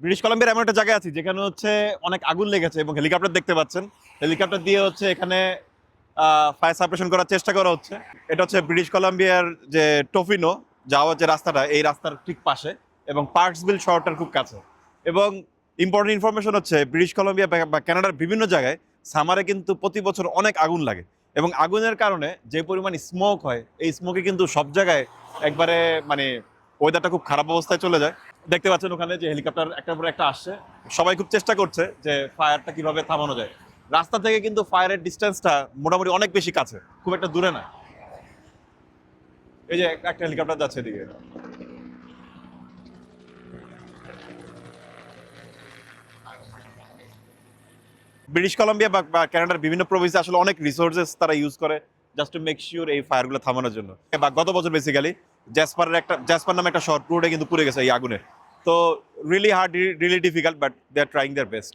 British কলাম্বিয়ার এমন একটা জায়গায় আছি, যেখানে হচ্ছে অনেক আগুন লেগেছে এবং হেলিকপ্টার দেখতে পাচ্ছেন। হেলিকপ্টার দিয়ে হচ্ছে এখানে ফায়ার সাপ্রেশন করার চেষ্টা করা হচ্ছে। এটা হচ্ছে ব্রিটিশ কলাম্বিয়ার যে টফিনো যাওয়ার যে রাস্তাটা, এই রাস্তার ঠিক পাশে এবং পার্কসভিল শহরটার খুব কাছে। এবং ইম্পর্টেন্ট ইনফরমেশন হচ্ছে, ব্রিটিশ কলম্বিয়া বা- কানাডার বিভিন্ন জায়গায় সামারে কিন্তু প্রতি বছর অনেক আগুন লাগে। এবং আগুনের কারণে যে পরিমাণ স্মোক হয়, এই স্মোকে কিন্তু সব জায়গায় একবারে মানে ওয়েদারটা খুব খারাপ অবস্থায় চলে যায়। দেখতে পাচ্ছেন ওখানে যে হেলিকপ্টার একটার পর একটা আসছে। সবাই খুব চেষ্টা করছে যে ফায়ারটা কীভাবে থামানো যায়। রাস্তা থেকে কিন্তু ফায়ারের ডিস্টেন্সটা মোটামুটি অনেক বেশি কাছে, খুব একটা দূরে না। এই যে একটা হেলিকপ্টার যাচ্ছে এদিকে। ব্রিটিশ কলম্বিয়া বা কানাডার বিভিন্ন প্রভিন্সে আসলে অনেক রিসোর্সেস তারা ইউজ করে জাস্ট টু মেক শিওর এই ফায়ারগুলো থামানোর জন্য। বা গত বছর বেসিক্যালি জ্যাসপারের একটা জ্যাসপার নামে একটা শহর পুরোটা কিন্তু পুড়ে গেছে এই আগুনে তো really hard really difficult but they are trying their best